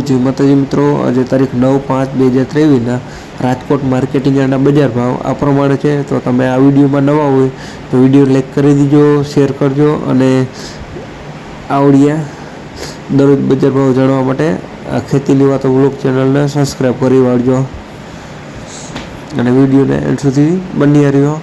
જય માતાજી મિત્રો, આજે તારીખ નવ પાંચ બે હજાર ત્રેવીસના રાજકોટ માર્કેટિંગ યાર્ડના બજાર ભાવ આ પ્રમાણે છે. તો તમે આ વિડીયોમાં નવા હોય તો વીડિયો લાઈક કરી દીજો, શેર કરજો અને આવડિયા દરરોજ બજાર ભાવ જાણવા માટે આ ખેતીની વાતો બ્લોગ ચેનલને સબસ્ક્રાઈબ કરી વાળજો. અને વિડીયોને એન્ડ સુધી બની રહ્યો.